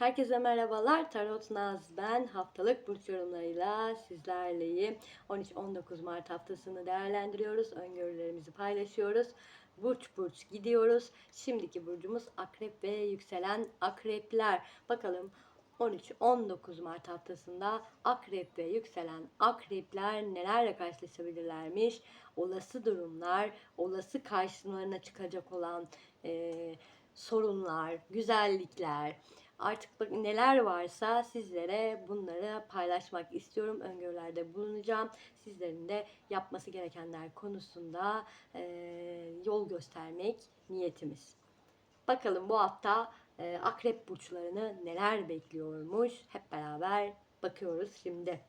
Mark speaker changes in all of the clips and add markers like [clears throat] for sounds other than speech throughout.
Speaker 1: Herkese merhabalar. Tarot Naz ben. Haftalık burç yorumlarıyla sizlerleyim. 13-19 Mart haftasını değerlendiriyoruz. Öngörülerimizi paylaşıyoruz. Burç burç gidiyoruz. Şimdiki burcumuz akrep ve yükselen akrepler. Bakalım 13-19 Mart haftasında akrep ve yükselen akrepler nelerle karşılaşabilirlermiş? Olası durumlar, olası karşılarına çıkacak olan eee sorunlar, güzellikler, artık neler varsa sizlere bunları paylaşmak istiyorum. Öngörülerde bulunacağım. Sizlerin de yapması gerekenler konusunda e, yol göstermek niyetimiz. Bakalım bu hafta e, akrep burçlarını neler bekliyormuş. Hep beraber bakıyoruz şimdi.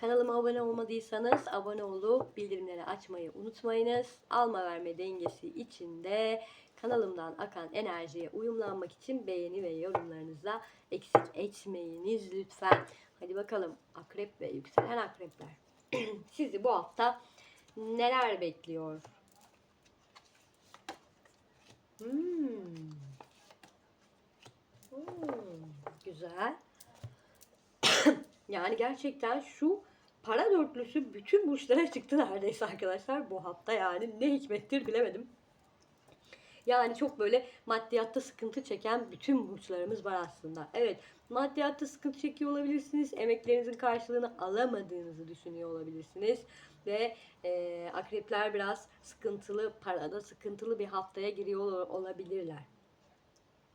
Speaker 1: Kanalıma abone olmadıysanız abone olup bildirimleri açmayı unutmayınız. Alma verme dengesi içinde kanalımdan akan enerjiye uyumlanmak için beğeni ve yorumlarınızla eksik etmeyiniz lütfen. Hadi bakalım akrep ve yükselen akrepler. [clears throat] Sizi bu hafta neler bekliyor? Hmm. Hmm, güzel. [clears throat] yani gerçekten şu para dörtlüsü bütün burçlara çıktı neredeyse arkadaşlar bu hafta yani ne hikmettir bilemedim. Yani çok böyle maddiyatta sıkıntı çeken bütün burçlarımız var aslında. Evet maddiyatta sıkıntı çekiyor olabilirsiniz. Emeklerinizin karşılığını alamadığınızı düşünüyor olabilirsiniz. Ve e, akrepler biraz sıkıntılı parada sıkıntılı bir haftaya giriyor olabilirler.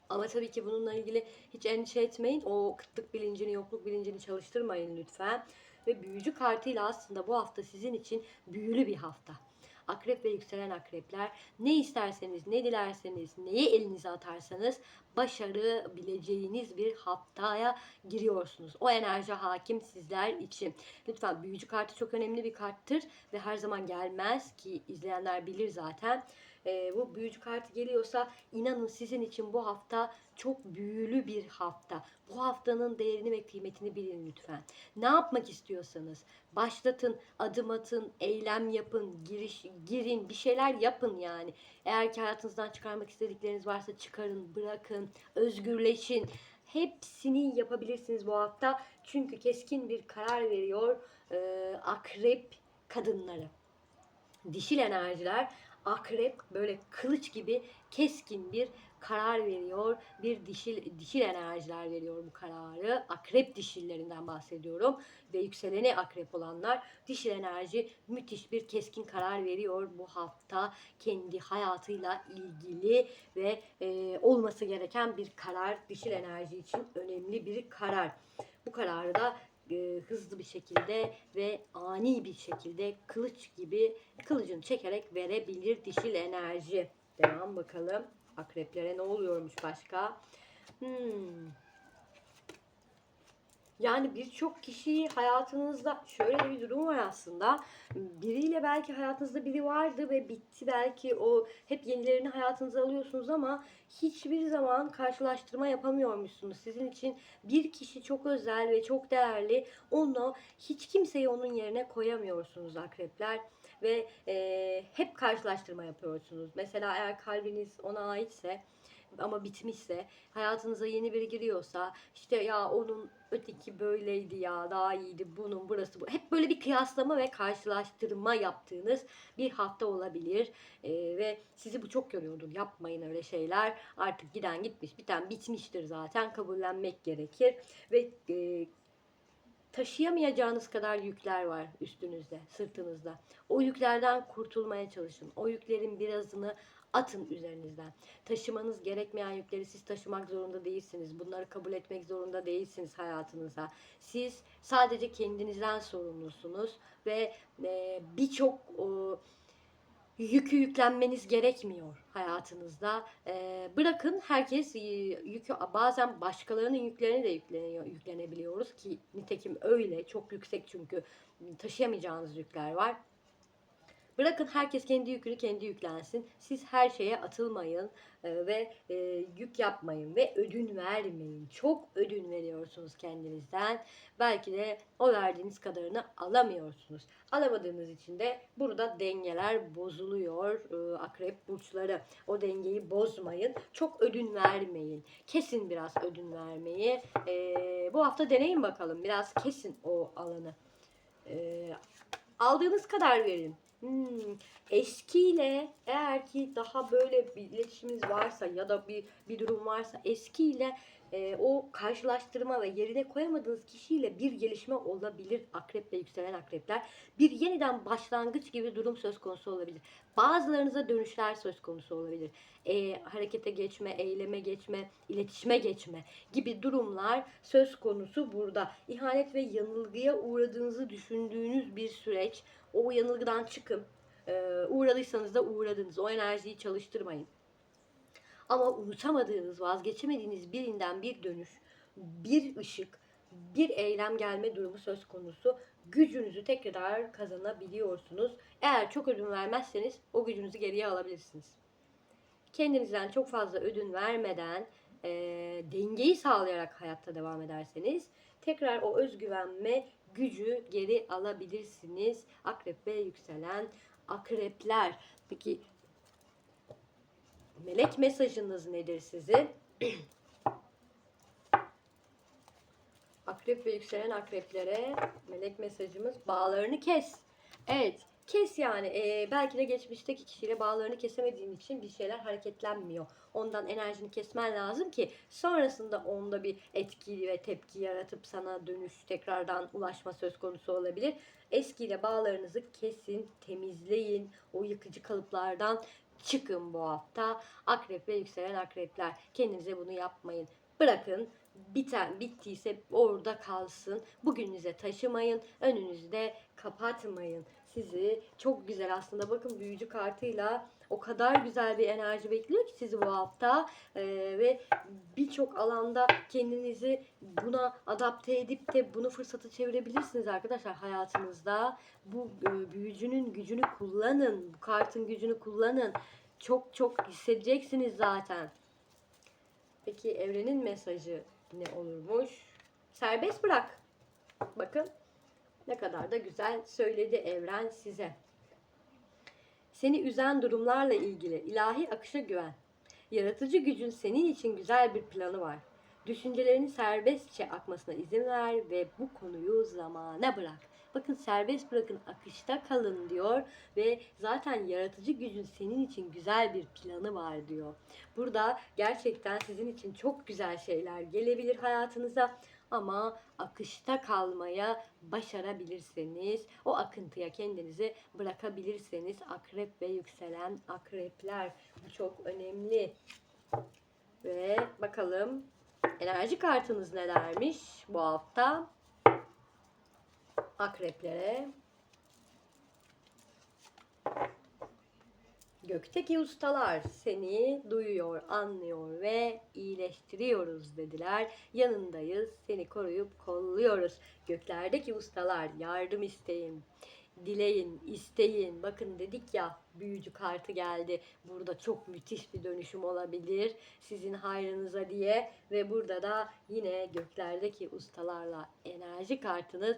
Speaker 1: Ama tabii ki bununla ilgili hiç endişe etmeyin. O kıtlık bilincini, yokluk bilincini çalıştırmayın lütfen. Ve büyücü kartıyla aslında bu hafta sizin için büyülü bir hafta. Akrep ve yükselen akrepler ne isterseniz, ne dilerseniz, neyi elinize atarsanız başarı bileceğiniz bir haftaya giriyorsunuz. O enerji hakim sizler için. Lütfen büyücü kartı çok önemli bir karttır ve her zaman gelmez ki izleyenler bilir zaten e, bu büyücü kartı geliyorsa inanın sizin için bu hafta çok büyülü bir hafta. Bu haftanın değerini ve kıymetini bilin lütfen. Ne yapmak istiyorsanız başlatın, adım atın, eylem yapın, giriş girin, bir şeyler yapın yani. Eğer ki hayatınızdan çıkarmak istedikleriniz varsa çıkarın, bırakın, özgürleşin. Hepsini yapabilirsiniz bu hafta. Çünkü keskin bir karar veriyor e, akrep kadınları. Dişil enerjiler akrep böyle kılıç gibi keskin bir karar veriyor. Bir dişil dişil enerjiler veriyor bu kararı. Akrep dişillerinden bahsediyorum ve yükseleni akrep olanlar dişil enerji müthiş bir keskin karar veriyor bu hafta kendi hayatıyla ilgili ve e, olması gereken bir karar dişil enerji için önemli bir karar. Bu kararı da e, hızlı bir şekilde ve ani bir şekilde kılıç gibi kılıcını çekerek verebilir dişil enerji. Devam bakalım. Akreplere ne oluyormuş başka? Hmm. Yani birçok kişiyi hayatınızda şöyle bir durum var aslında. Biriyle belki hayatınızda biri vardı ve bitti belki o hep yenilerini hayatınıza alıyorsunuz ama hiçbir zaman karşılaştırma yapamıyormuşsunuz. Sizin için bir kişi çok özel ve çok değerli. Onu hiç kimseyi onun yerine koyamıyorsunuz akrepler ve e, hep karşılaştırma yapıyorsunuz. Mesela eğer kalbiniz ona aitse ama bitmişse, hayatınıza yeni biri giriyorsa, işte ya onun öteki böyleydi ya, daha iyiydi, bunun burası bu. Hep böyle bir kıyaslama ve karşılaştırma yaptığınız bir hafta olabilir. Ee, ve sizi bu çok yoruyordur. Yapmayın öyle şeyler. Artık giden gitmiş, biten bitmiştir zaten. Kabullenmek gerekir. Ve e, taşıyamayacağınız kadar yükler var üstünüzde, sırtınızda. O yüklerden kurtulmaya çalışın. O yüklerin birazını atın üzerinizden. Taşımanız gerekmeyen yükleri siz taşımak zorunda değilsiniz. Bunları kabul etmek zorunda değilsiniz hayatınıza. Siz sadece kendinizden sorumlusunuz ve e, birçok yükü yüklenmeniz gerekmiyor hayatınızda. E, bırakın herkes e, yükü bazen başkalarının yüklerini de yükleniyor, yüklenebiliyoruz ki nitekim öyle çok yüksek çünkü taşıyamayacağınız yükler var. Bırakın herkes kendi yükünü kendi yüklensin. Siz her şeye atılmayın e, ve e, yük yapmayın ve ödün vermeyin. Çok ödün veriyorsunuz kendinizden. Belki de o verdiğiniz kadarını alamıyorsunuz. Alamadığınız için de burada dengeler bozuluyor. E, akrep burçları o dengeyi bozmayın. Çok ödün vermeyin. Kesin biraz ödün vermeyi. Bu hafta deneyin bakalım. Biraz kesin o alanı. Aldığınız kadar verin. Hmm, eskiyle eğer ki daha böyle bir iletişiminiz varsa ya da bir bir durum varsa eskiyle e, o karşılaştırma ve yerine koyamadığınız kişiyle bir gelişme olabilir akrep ve yükselen akrepler. Bir yeniden başlangıç gibi durum söz konusu olabilir. Bazılarınıza dönüşler söz konusu olabilir. E, harekete geçme, eyleme geçme, iletişime geçme gibi durumlar söz konusu burada. İhanet ve yanılgıya uğradığınızı düşündüğünüz bir süreç. O yanılgıdan çıkın. Ee, uğradıysanız da uğradınız. O enerjiyi çalıştırmayın. Ama unutamadığınız, vazgeçemediğiniz birinden bir dönüş, bir ışık, bir eylem gelme durumu söz konusu. Gücünüzü tekrar kazanabiliyorsunuz. Eğer çok ödün vermezseniz o gücünüzü geriye alabilirsiniz. Kendinizden çok fazla ödün vermeden e, dengeyi sağlayarak hayatta devam ederseniz tekrar o özgüvenme gücü geri alabilirsiniz. Akrep ve yükselen akrepler. Peki melek mesajınız nedir sizin? [clears throat] Akrep ve yükselen akreplere melek mesajımız bağlarını kes. Evet kes yani Ee, belki de geçmişteki kişiyle bağlarını kesemediğin için bir şeyler hareketlenmiyor. Ondan enerjini kesmen lazım ki sonrasında onda bir etki ve tepki yaratıp sana dönüş tekrardan ulaşma söz konusu olabilir. Eskiyle bağlarınızı kesin, temizleyin. O yıkıcı kalıplardan çıkın bu hafta. Akrep ve yükselen akrepler kendinize bunu yapmayın. Bırakın biten bittiyse orada kalsın. Bugününüze taşımayın. Önünüzde kapatmayın. Sizi çok güzel aslında bakın büyücü kartıyla o kadar güzel bir enerji bekliyor ki sizi bu hafta Ee, ve birçok alanda kendinizi buna adapte edip de bunu fırsata çevirebilirsiniz arkadaşlar hayatınızda. Bu e, büyücünün gücünü kullanın. Bu kartın gücünü kullanın. Çok çok hissedeceksiniz zaten. Peki evrenin mesajı ne olurmuş? Serbest bırak. Bakın ne kadar da güzel söyledi evren size. Seni üzen durumlarla ilgili ilahi akışa güven. Yaratıcı gücün senin için güzel bir planı var. Düşüncelerini serbestçe akmasına izin ver ve bu konuyu zamana bırak. Bakın serbest bırakın, akışta kalın diyor ve zaten yaratıcı gücün senin için güzel bir planı var diyor. Burada gerçekten sizin için çok güzel şeyler gelebilir hayatınıza ama akışta kalmaya başarabilirseniz, o akıntıya kendinizi bırakabilirseniz akrep ve yükselen akrepler bu çok önemli. Ve bakalım enerji kartınız nelermiş bu hafta? Akreplere. Gökteki ustalar seni duyuyor, anlıyor ve iyileştiriyoruz dediler. Yanındayız, seni koruyup kolluyoruz. Göklerdeki ustalar yardım isteyin, dileyin, isteyin. Bakın dedik ya büyücü kartı geldi. Burada çok müthiş bir dönüşüm olabilir sizin hayrınıza diye. Ve burada da yine göklerdeki ustalarla enerji kartınız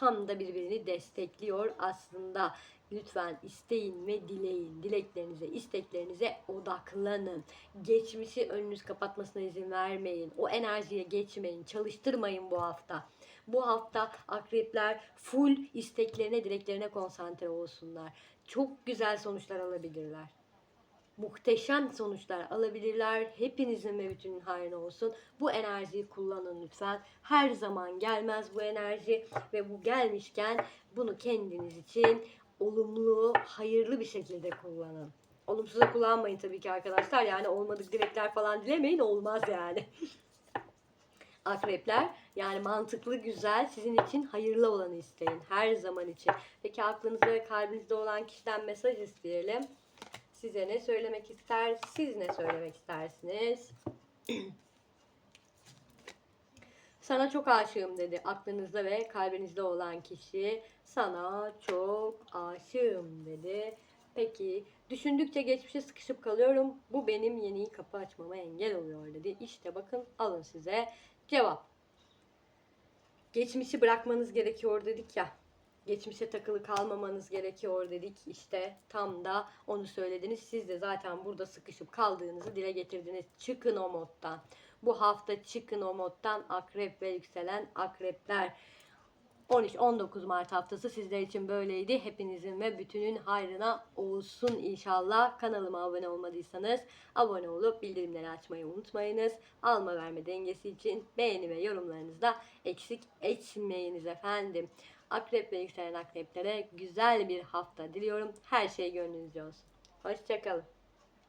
Speaker 1: tam da birbirini destekliyor aslında. Lütfen isteyin ve dileyin. Dileklerinize, isteklerinize odaklanın. Geçmişi önünüz kapatmasına izin vermeyin. O enerjiye geçmeyin. Çalıştırmayın bu hafta. Bu hafta akrepler full isteklerine, dileklerine konsantre olsunlar. Çok güzel sonuçlar alabilirler. Muhteşem sonuçlar alabilirler. Hepinizin ve bütünün hayrına olsun. Bu enerjiyi kullanın lütfen. Her zaman gelmez bu enerji ve bu gelmişken bunu kendiniz için olumlu, hayırlı bir şekilde kullanın. Olumsuza kullanmayın tabii ki arkadaşlar. Yani olmadık dilekler falan dilemeyin. Olmaz yani. [laughs] Akrepler yani mantıklı, güzel, sizin için hayırlı olanı isteyin. Her zaman için. Peki aklınızda ve kalbinizde olan kişiden mesaj isteyelim. Size ne söylemek ister? Siz ne söylemek istersiniz? Sana çok aşığım dedi aklınızda ve kalbinizde olan kişi. Sana çok aşığım dedi. Peki düşündükçe geçmişe sıkışıp kalıyorum. Bu benim yeni kapı açmama engel oluyor dedi. İşte bakın alın size cevap. Geçmişi bırakmanız gerekiyor dedik ya. Geçmişe takılı kalmamanız gerekiyor dedik. İşte tam da onu söylediniz. Siz de zaten burada sıkışıp kaldığınızı dile getirdiniz. Çıkın o moddan. Bu hafta çıkın o moddan akrep ve yükselen akrepler. 13-19 Mart haftası sizler için böyleydi. Hepinizin ve bütünün hayrına olsun inşallah. Kanalıma abone olmadıysanız abone olup bildirimleri açmayı unutmayınız. Alma verme dengesi için beğeni ve yorumlarınızı da eksik etmeyiniz efendim. Akrep ve yükselen akreplere güzel bir hafta diliyorum. Her şey gönlünüzce olsun. Hoşçakalın.